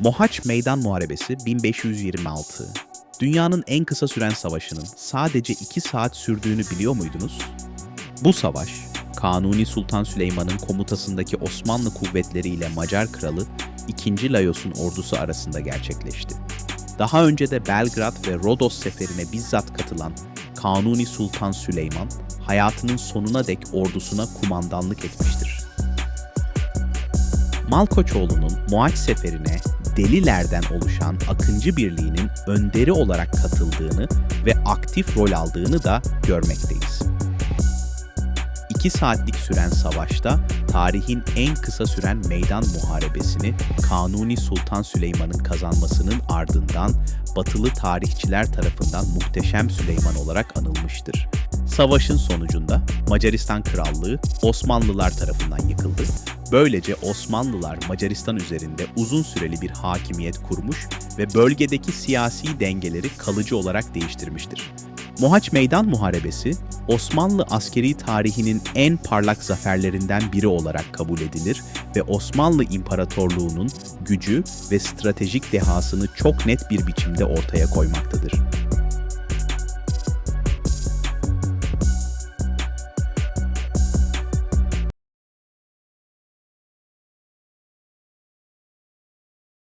Mohaç Meydan Muharebesi 1526. Dünyanın en kısa süren savaşının sadece 2 saat sürdüğünü biliyor muydunuz? Bu savaş, Kanuni Sultan Süleyman'ın komutasındaki Osmanlı kuvvetleriyle Macar kralı 2. Lajos'un ordusu arasında gerçekleşti. Daha önce de Belgrad ve Rodos seferine bizzat katılan Kanuni Sultan Süleyman, hayatının sonuna dek ordusuna kumandanlık etmiştir. Malkoçoğlu'nun Moaç Seferi'ne Delilerden oluşan Akıncı Birliği'nin önderi olarak katıldığını ve aktif rol aldığını da görmekteyiz. 2 saatlik süren savaşta tarihin en kısa süren meydan muharebesini Kanuni Sultan Süleyman'ın kazanmasının ardından batılı tarihçiler tarafından Muhteşem Süleyman olarak anılmıştır. Savaşın sonucunda Macaristan Krallığı Osmanlılar tarafından yıkıldı. Böylece Osmanlılar Macaristan üzerinde uzun süreli bir hakimiyet kurmuş ve bölgedeki siyasi dengeleri kalıcı olarak değiştirmiştir. Mohaç Meydan Muharebesi, Osmanlı askeri tarihinin en parlak zaferlerinden biri olarak kabul edilir ve Osmanlı İmparatorluğu'nun gücü ve stratejik dehasını çok net bir biçimde ortaya koymaktadır.